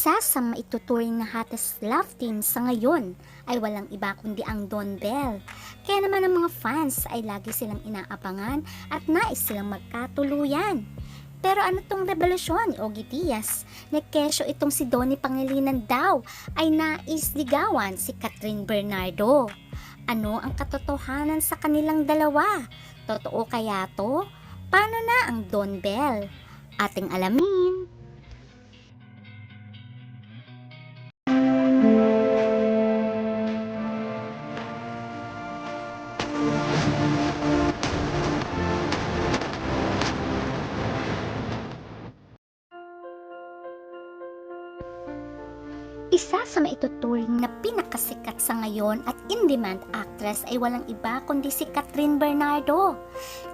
Isa sa maituturing na hottest love team sa ngayon ay walang iba kundi ang Don Bell. Kaya naman ang mga fans ay lagi silang inaabangan at nais silang magkatuluyan. Pero ano tong revelasyon ni Ogie Diaz na kesyo itong si Donnie Pangilinan daw ay nais ligawan si Catherine Bernardo. Ano ang katotohanan sa kanilang dalawa? Totoo kaya to? Paano na ang Don Bell? Ating alamin. Isa sa maituturing na pinakasikat sa ngayon at in-demand actress ay walang iba kundi si Catherine Bernardo.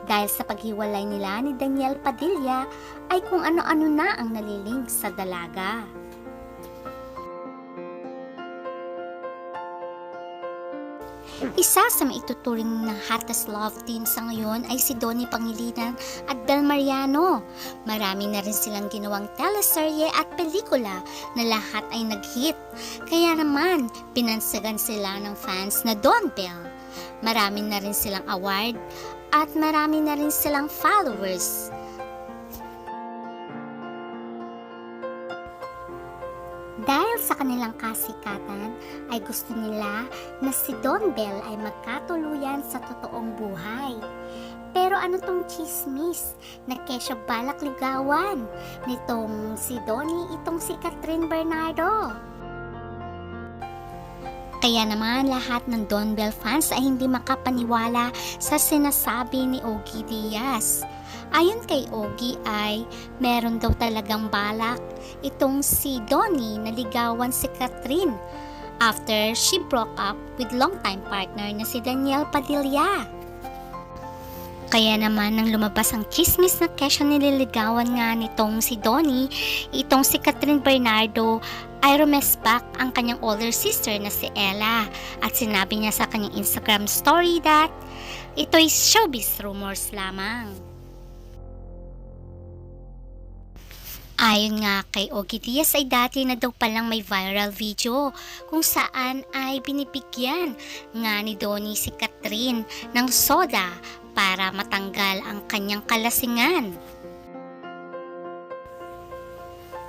Dahil sa paghiwalay nila ni Daniel Padilla ay kung ano-ano na ang nalilink sa dalaga. Isa sa maituturing na hottest love team sa ngayon ay si Donnie Pangilinan at Bel Mariano. Marami na rin silang ginawang teleserye at pelikula na lahat ay nag-hit. Kaya naman, pinansagan sila ng fans na Don Bell. Marami na rin silang award at marami na rin silang followers. Dahil sa kanilang kasikatan, ay gusto nila na si Don Bell ay magkatuluyan sa totoong buhay. Pero ano tong chismis na kesyo balak ligawan nitong si Donnie itong si Catherine Bernardo? Kaya naman lahat ng Don Bell fans ay hindi makapaniwala sa sinasabi ni Ogie Diaz. Ayon kay Ogie ay meron daw talagang balak itong si Donnie na ligawan si Catherine after she broke up with longtime partner na si Daniel Padilla. Kaya naman nang lumabas ang chismis na kesyo nililigawan nga nitong si Donnie, itong si Catherine Bernardo ay rumespak ang kanyang older sister na si Ella at sinabi niya sa kanyang Instagram story that ito'y showbiz rumors lamang. Ayon nga kay Ogie Diaz ay dati na daw palang may viral video kung saan ay binibigyan nga ni Donnie si Catherine ng soda para matanggal ang kanyang kalasingan.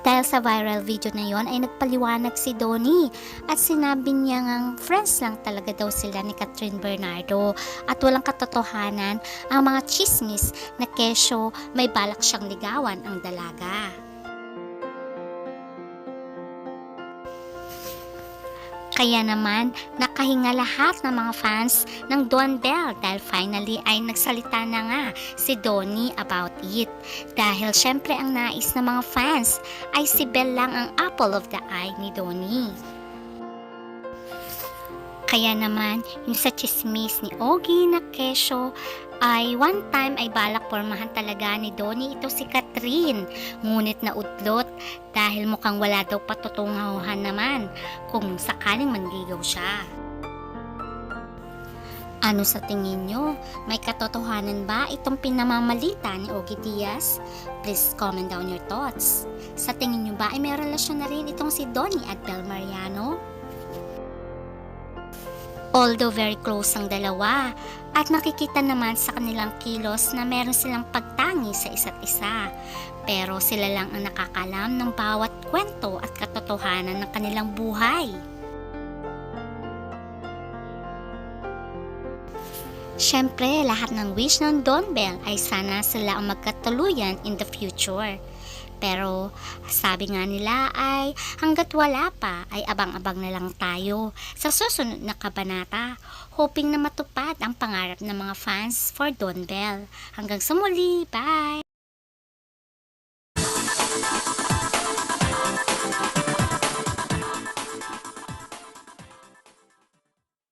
Dahil sa viral video na yon ay nagpaliwanag si Donnie at sinabi niya ngang friends lang talaga daw sila ni Catherine Bernardo at walang katotohanan ang mga chismis na kesyo may balak siyang ligawan ang dalaga. Kaya naman, nakahinga lahat ng mga fans ng Don Bell dahil finally ay nagsalita na nga si Donnie about it. Dahil syempre ang nais ng mga fans ay si Bell lang ang apple of the eye ni Donnie. Kaya naman, yung sa chismis ni Ogie na kesyo ay one time ay balak pormahan talaga ni Donnie ito si Catherine. Ngunit naudlot dahil mukhang wala daw patutunguhan naman kung sakaling manligaw siya. Ano sa tingin nyo? May katotohanan ba itong pinamamalita ni Ogie Diaz? Please comment down your thoughts. Sa tingin nyo ba ay may relasyon na rin itong si Donnie at Bel Mariano? Although very close ang dalawa, at makikita naman sa kanilang kilos na meron silang pagtangi sa isa't isa. Pero sila lang ang nakakalam ng bawat kwento at katotohanan ng kanilang buhay. Siyempre, lahat ng wish ng Don Bell ay sana sila ang magkatuluyan in the future. Pero sabi nga nila ay hanggat wala pa ay abang-abang na lang tayo sa susunod na kabanata hoping na matupad ang pangarap ng mga fans for Don Bell. Hanggang sa muli, bye!